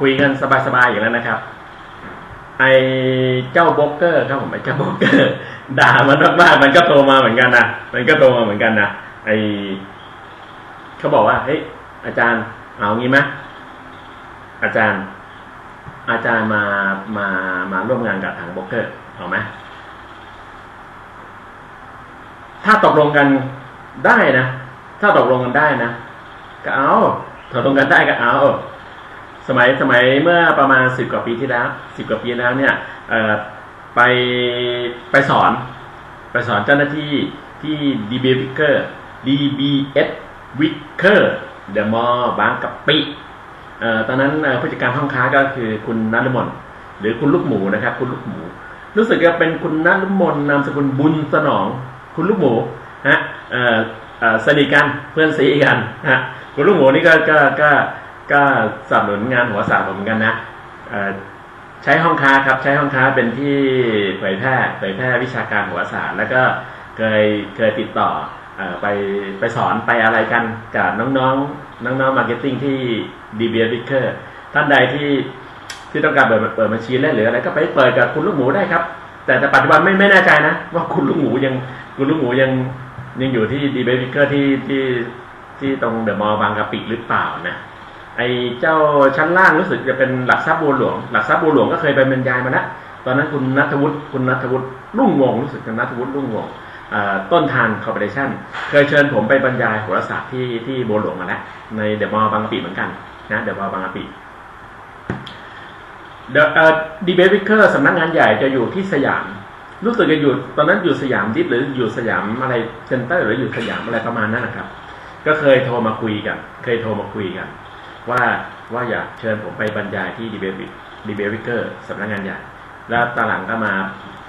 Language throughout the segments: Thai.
คุยกันสบายๆอย่างนั้นนะครับ ไอเจ้าบล็อกเกอร์ครับผมไอเจ้าบล็อกเกอร์ ด่ามันมากๆมันก็โทรมาเหมือนกันนะมันก็โทรมาเหมือนกันนะไอเขาบอกว่าเฮ้ยอาจารย์เอางี้ไหมอาจารย์ อาจารย์มามามาร่วมงานกับทางบล็อกเกอร์เอาไหมถ้าตกลงกันได้นะถ้าตกลงกันได้นะก็เอาตกลงกันได้ก็เอา สมัยสมัยเมื่อประมาณสิบกว่าปีที่แล้วสิบกว่าปีแล้วเนี่ยไปไปสอนไปสอนเจ้าหน้าที่ที่ DB Wicker DBS Wicker The Mall บางกะปิตอนนั้นผู้จัดการห้องค้าก็คือคุณนัทมนหรือคุณลูกหมูนะครับ คุณลูกหมู รู้สึกจะเป็นคุณนัทมนนามสกุลบุญสนอง คุณลูกหมูฮะสนิทกันเพื่อนซีกันฮะคุณลูกหมูนี่ก็ก็ก็ ก็สนับสนุนงานหัวศาสตร์ผมเหมือนกันนะใช้ห้องค้าครับใช้ห้องค้าเป็นที่เผยแพร่เผยแพร่วิชาการหัวศาสตร์แล้วก็เคยเคยติดต่ออไปไปสอนไปอะไรกันกับน้องๆน้องๆมาร์เก็ตติ้งที่ DBS Vicker ท่านใดที่ที่ต้องการเปิดเปิดบัญชีเล่นหรืออะไรก็ไปเปิดกับคุณลูกหมูได้ครับ แต่แต่ปัจจุบันไม่ไม่แน่ใจนะ ว่าคุณลูกหมูยังคุณลูกหมูยังยังอยู่ที่ดีเบฟิกเกอร์ที่ที่ที่ตรงเดอะมอลล์บางกะปิหรือเปล่านะ ไอ้เจ้าชั้นล่างรู้สึกจะเป็นหลักทรัพย์บัวหลวง หลักทรัพย์บัวหลวงก็เคยไปบรรยายมาแล้วตอนนั้นคุณนัทวุฒิคุณนัทวุฒิรุ่งวงรู้สึกจะนัทวุฒิรุ่งวงต้นทานคอร์ปอเรชั่นเคยเชิญผมไปบรรยายโหราศาสตร์ที่ที่บัวหลวงมาแล้วในเดอะมอลล์บางกะปิเหมือนกันนะเดอะมอลล์บางกะปิเดอะดีเบฟิกเกอร์สำนักงานใหญ่จะอยู่ที่สยาม รู้สึกจะอยู่ตอนนั้นอยู่สยามดิฟหรืออยู่สยามอะไรเซ็นเตอร์หรืออยู่สยามอะไรประมาณนั้นนะครับ ก็เคยโทรมาคุยกัน เคยโทรมาคุยกัน ว่าว่าอยากเชิญผมไปบรรยายที่ดีเบฟิดีเบฟิกเกอร์สำนักงานใหญ่แล้วตอนหลังก็มา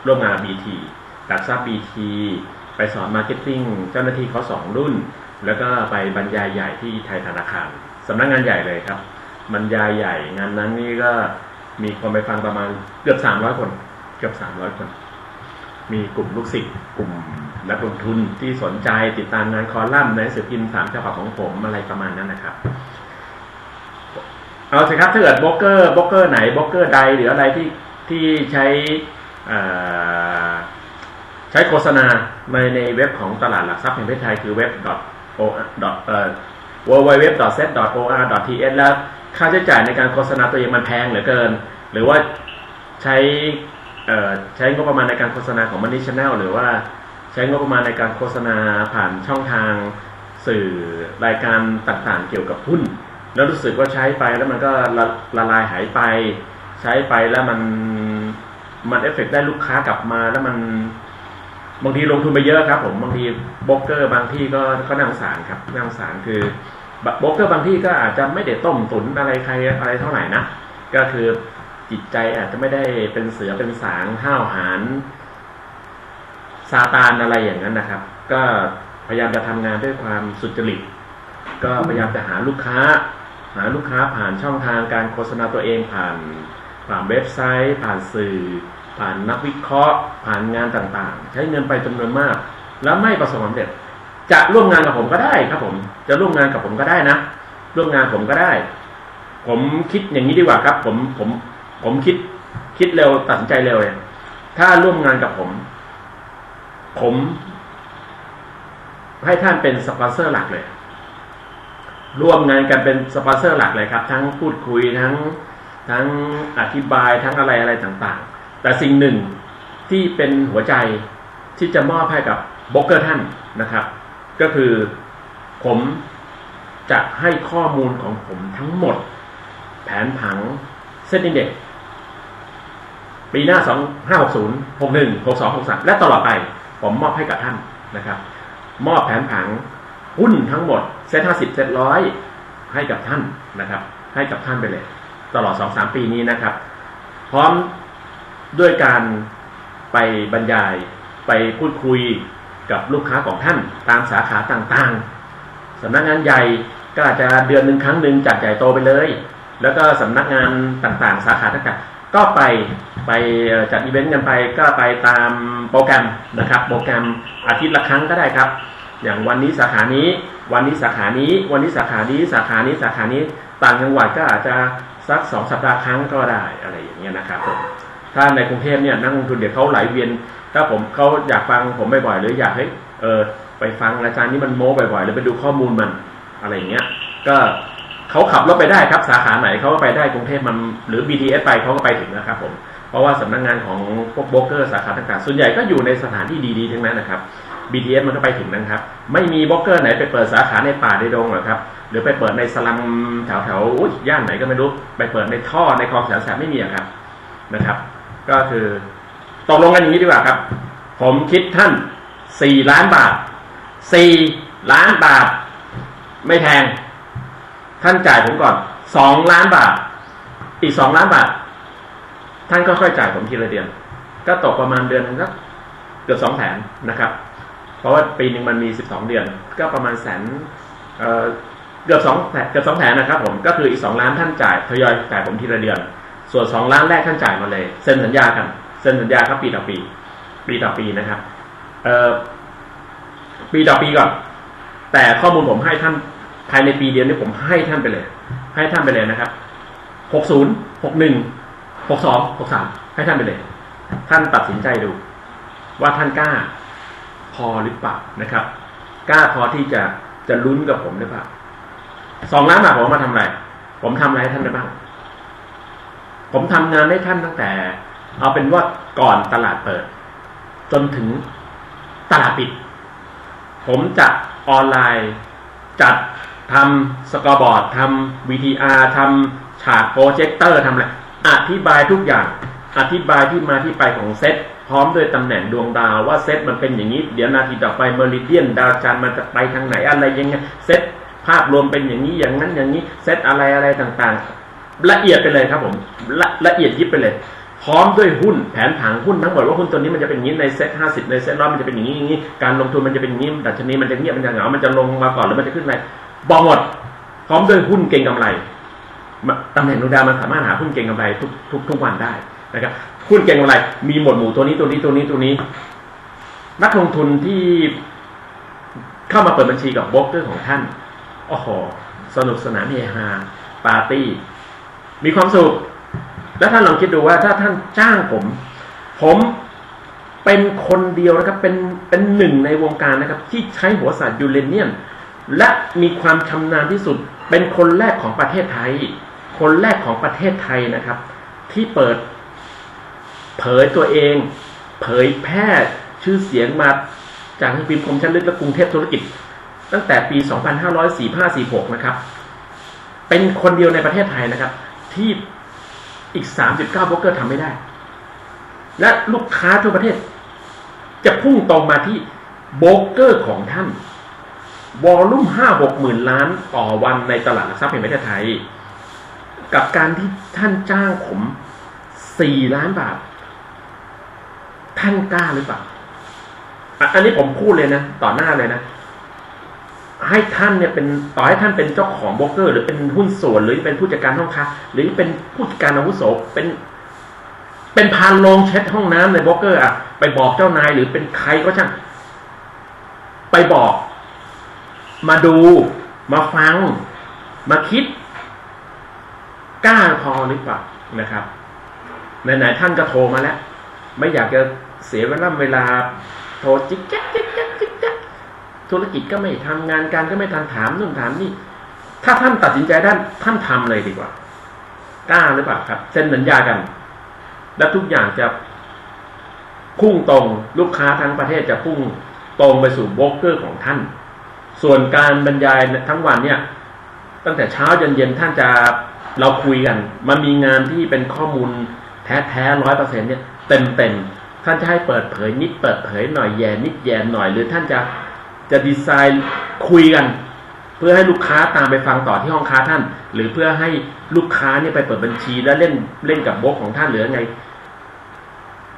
ร่วมงานบีทีหลักทรัพย์บีทีไปสอนมาร์เก็ตติ้งเจ้าหน้าที่เขาสองรุ่น แล้วก็ไปบรรยายใหญ่ที่ไทยธนาคารสำนักงานใหญ่เลยครับบรรยายใหญ่งานนั้นนี่ก็มีคนไปฟังประมาณเกือบสามร้อยคน เกือบสามร้อยคน มีกลุ่มลูกศิษย์กลุ่มนักลงทุนที่สนใจติดตามงานคอลัมน์ในสือพิมพ์สามฉบับของผมอะไรประมาณนั้นนะครับ เอาสิครับถ้าเกิดบล็อกเกอร์บล็อกเกอร์ไหนบล็อกเกอร์ใดหรืออะไรที่ที่ใช้ใช้โฆษณาในในเว็บของตลาดหลักทรัพย์แห่งประเทศไทยคือเว็บ o เอ่อ www.set.or.th แล้วค่าใช้จ่ายในการโฆษณาตัวเองมันแพงเหลือเกิน หรือว่าใช้ใช้งบประมาณในการโฆษณาของมันนี่ชแนลหรือว่าใช้งบประมาณในการโฆษณาผ่านช่องทางสื่อรายการต่างๆเกี่ยวกับหุ้น แล้วรู้สึกว่าใช้ไปแล้วมันก็ละละลายหายไป ใช้ไปแล้วมันมันเอฟเฟกได้ลูกค้ากลับมาแล้วมันบางทีลงทุนไปเยอะครับ ผมบางทีโบรกเกอร์บางที่ก็ก็น่าสงสารครับน่าสงสารคือโบรกเกอร์บางที่ก็อาจจะไม่ได้ต้มตุนอะไรใครอะไรเท่าไหร่นะก็คือจิตใจอาจจะไม่ได้เป็นเสือเป็นสางห้าวหาญซาตานอะไรอย่างนั้นนะครับ ก็พยายามจะทำงานด้วยความสุจริต ก็พยายามจะหาลูกค้า หาลูกค้าผ่านช่องทางการโฆษณาตัวเองผ่านผ่านเว็บไซต์ ผ่านสื่อ ผ่านนักวิเคราะห์ ผ่านงานต่างๆ ใช้เงินไปจำนวนมาก แล้วไม่ประสบความสำเร็จ จะร่วมงานกับผมก็ได้ครับผม จะร่วมงานกับผมก็ได้นะ ร่วมงานผมก็ได้ ผมคิดอย่างนี้ดีกว่าครับ ผมผมผมคิดคิดเร็วตัดสินใจเร็วเลยถ้าร่วมงานกับผม ผม ให้ท่านเป็นสปอนเซอร์หลักเลย ร่วมงานกันเป็นสปอนเซอร์หลักเลยครับ ทั้งพูดคุยทั้งทั้งอธิบายทั้งอะไรอะไรต่างๆ แต่สิ่งหนึ่งที่เป็นหัวใจที่จะมอบให้กับบล็อกเกอร์ท่านนะครับ ก็คือผมจะให้ข้อมูลของผมทั้งหมด แผนผังเส้นอินเด็กปีหน้าสองห้าหกศูนย์หกหนึ่งหกสองหกสามและตลอดไป ผมมอบให้กับท่านนะครับ มอบแผนผังหุ้นทั้งหมด เซตห้าสิบเซตร้อยให้กับท่านนะครับ ให้กับท่านไปเลย ตลอดสองสามปีนี้นะครับ พร้อมด้วยการไปบรรยายไปพูดคุยกับลูกค้าของท่าน ตามสาขาต่างๆสำนักงานใหญ่ก็อาจจะเดือนหนึ่งครั้งหนึ่งจัดใหญ่โตไปเลย แล้วก็สำนักงานต่างๆ สาขาต่างๆก็ไปไปจัดอีเวนต์กันไปก็ไปตามโปรแกรมนะครับ โปรแกรมอาทิตย์ละครั้งก็ได้ครับ อย่างวันนี้สาขานี้ วันนี้สาขานี้ วันนี้สาขานี้สาขานี้สาขานี้ต่างจังหวัดก็อาจจะสักสองสัปดาห์ครั้งก็ได้อะไรอย่างเงี้ยนะครับผมถ้าในกรุงเทพเนี่ยนักลงทุนเดี๋ยวเขาไหลเวียน ถ้าผมเขาอยากฟังผมบ่อยๆหรืออยากให้เออไปฟังอาจารย์นี่มันโม้บ่อยๆหรือไปดูข้อมูลมันอะไรอย่างเงี้ย ก็เขาขับรถไปได้ครับสาขาไหนเขาก็ไปได้กรุงเทพมันหรือ BTS ไปเขาก็ไปถึงนะครับผมเพราะว่าสำนักงานของพวกโบรกเกอร์สาขาต่างๆส่วนใหญ่ก็อยู่ในสถานที่ดีๆทั้งนั้นนะครับ BTS มันก็ไปถึงนะครับ ไม่มีโบรกเกอร์ไหนไปเปิดสาขาในป่าในดงหรอกครับ หรือไปเปิดในสลัมแถวแถวๆย่านไหนก็ไม่รู้ ไปเปิดในท่อในคลองแสนแสบไม่มีอะครับนะครับ ก็คือตกลงกันอย่างนี้ดีกว่าครับ ผมคิดท่านสี่ล้านบาทสี่ล้านบาท ไม่แพงท่านจ่ายผมก่อนสองล้านบาท อีกสองล้านบาท ท่านก็ค่อยจ่ายผมทีละเดือนก็ตกประมาณเดือนนึงสักเกือบสองแสนนะครับ ราะว่าปีหนึ่งมันมีสิบสองเดือน ก็ประมาณแสนเกือบสองเกือบสองแสนนะครับผมก็คืออีกสองล้านท่านจ่ายทยอยจ่ายผมทีละเดือน ส่วนสองล้านแรกท่านจ่ายมาเลยเซ็นสัญญากันเซ็นสัญญาครับปีต่อปี ปีต่อปีนะครับเออปีต่อปีก่อนแต่ข้อมูลผมให้ท่านภายในปีเดียวนี้ผมให้ท่านไปเลย ให้ท่านไปเลยนะครับหกศูนย์หกหนึ่งหกสองหกสามให้ท่านไปเลย ท่านตัดสินใจดู ว่าท่านกล้า พอหรือเปล่านะครับ กล้าพอที่จะจะลุ้นกับผมหรือเปล่าสองล้านบาทผมมาทำอะไร ผมทำอะไรให้ท่านได้บ้าง ผมทำงานให้ท่านตั้งแต่ เอาเป็นว่าก่อนตลาดเปิด จนถึงตลาดปิด ผมจะออนไลน์จัดทำสกอร์บอร์ดทำ VTR ทำฉากโปรเจคเตอร์ทำอะไรอธิบายทุกอย่าง อธิบายที่มาที่ไปของเซต พร้อมด้วยตำแหน่งดวงดาวว่าเซตมันเป็นอย่างนี้ เดี๋ยวนาทีต่อไปเมริเดียนดาวจันทร์มันจะไปทางไหนอะไรยังไงเซตภาพรวมเป็นอย่างนี้อย่างนั้นอย่างนี้เซตอะไรอะไรต่างๆ ละเอียดไปเลยครับผมละละเอียดยิบไปเลย พร้อมด้วยหุ้นแผนผังหุ้นทั้งหมดว่าหุ้นตัวนี้มันจะเป็นอย่างนี้ในเซ็ตห้าสิบในเซ็ตร้อยมันจะเป็นอย่างนี้อย่างนี้การลงทุนมันจะเป็นอย่างนี้ดัชนีมันจะเงียบมันจะเหงา มันจะลงมาก่อนหรือมันจะขึ้นไรบอกหมดพร้อมด้วยหุ้นเก่งกำไรมาตำแหน่งดวงดาวมันสามารถหาหุ้นเก่งกำไรทุกทุกทุกวันได้นะครับ หุ้นเก่งกำไร มีหมวดหมู่ตัวนี้ตัวนี้ตัวนี้ตัวนี้ นักลงทุนที่เข้ามาเปิดบัญชีกับโบรกเกอร์ของท่านโอ้โหสนุกสนานเฮฮาปาร์ตี้ มีความสุข แล้วท่านลองคิดดูว่าถ้าท่านจ้างผม ผมเป็นคนเดียวนะครับ เป็นเป็นหนึ่งในวงการนะครับ ที่ใช้หัวศาสตร์ยูเรเนียม และมีความชำนาญที่สุด เป็นคนแรกของประเทศไทย คนแรกของประเทศไทยนะครับ ที่เปิด เผยตัวเอง เผยแพร่ชื่อเสียงมาจากหนังสือพิมพ์คมชั้นลึกและกรุงเทพธุรกิจ ตั้งแต่ปี 2545-46 นะครับ เป็นคนเดียวในประเทศไทยนะครับ ที่อีก 39โบรกเกอร์ทำไม่ได้ และลูกค้าทั่วประเทศ จะพุ่งตรงมาที่โบรกเกอร์ของท่านวอลลุ่มห้าหกหมื่นล้านต่อวันในตลาดหลักทรัพย์แห่งประเทศไทย กับการที่ท่านจ้างผมสี่ล้านบาท ท่านกล้าหรือเปล่าอันนี้ผมพูดเลยนะต่อหน้าเลยนะให้ท่านเนี่ยเป็นต่อให้ท่านเป็นเจ้าของโบรกเกอร์ หรือเป็นหุ้นส่วนหรือเป็นผู้จัดการห้องค้าหรือเป็นผู้จัดการอาวุโสเป็น เป็นพานโรงเช็ดห้องน้ำในโบรกเกอร์อะไปบอกเจ้านายหรือเป็นใครก็ช่างไปบอก มาดู มาฟัง มาคิดกล้าพอหรือเปล่านะครับไหนๆท่านก็โทรมาแล้ว ไม่อยากจะ เสียเวลาเวลาโทรจิ๊กแจ๊กจิ๊กแจ๊กจิ๊กแจ๊กธุรกิจก็ไม่ทำงานการก็ไม่ทันถามนู่นถามนี่ ถ้าท่านตัดสินใจด้านท่านทำเลยดีกว่ากล้าหรือเปล่าครับเซ็นสัญญากัน และทุกอย่างจะพุ่งตรงลูกค้าทั้งประเทศจะพุ่งตรงไปสู่โบรกเกอร์ของท่าน ส่วนการบรรยายทั้งวันเนี่ย ตั้งแต่เช้าจนเย็นท่านจะเราคุยกัน มันมีงานที่เป็นข้อมูลแท้แท้ร้อยเปอร์เซ็นเนี่ยเต็มเต็มๆ ท่านจะให้เปิดเผยนิดเปิดเผยหน่อยแย่นิดแย่หน่อย หรือท่านจะจะดีไซน์คุยกัน เพื่อให้ลูกค้าตามไปฟังต่อที่ห้องค้าท่าน หรือเพื่อให้ลูกค้าเนี่ยไปเปิดบัญชีแล้วเล่นเล่นกับโบล็อกของท่านหรือไง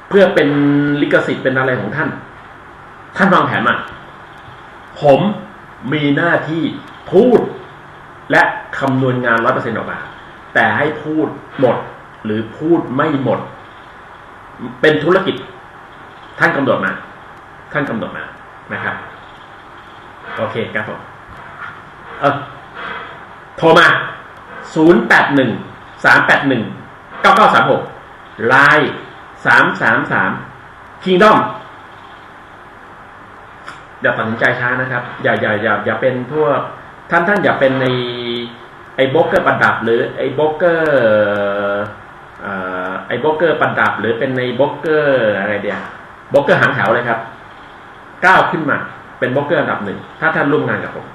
เพื่อเป็นลิขสิทธิ์เป็นอะไรของท่าน ท่านวางแผนมาผมมีหน้าที่พูด และคำนวณงานร้อยเปอร์เซ็นต์ออกมา แต่ให้พูดหมดหรือพูดไม่หมด เป็นธุรกิจ ท่านกำหนดมา ท่านกำหนดมานะครับ โอเคครับผมเออโทรมาศูนย์แปดหนึ่งสามแปดหนึ่งเก้าเก้าสามหกไลน์สามสามสามคิงดอมอย่าตัดสินใจช้านะครับ อย่าอย่าอย่าอย่าเป็นพวกท่านท่านอย่าเป็นในไอ้โบรกเกอร์ประดับหรือไอ้โบรกเกอร์ ไอ้บล็อกเกอร์ประดับ หรือเป็นในบล็อกเกอร์อะไรเดียวโบรกเกอร์หางแถวเลยครับก้าวขึ้นมาเป็นบล็อกเกอร์อันดับหนึ่งถ้าท่านร่วมงานกับผม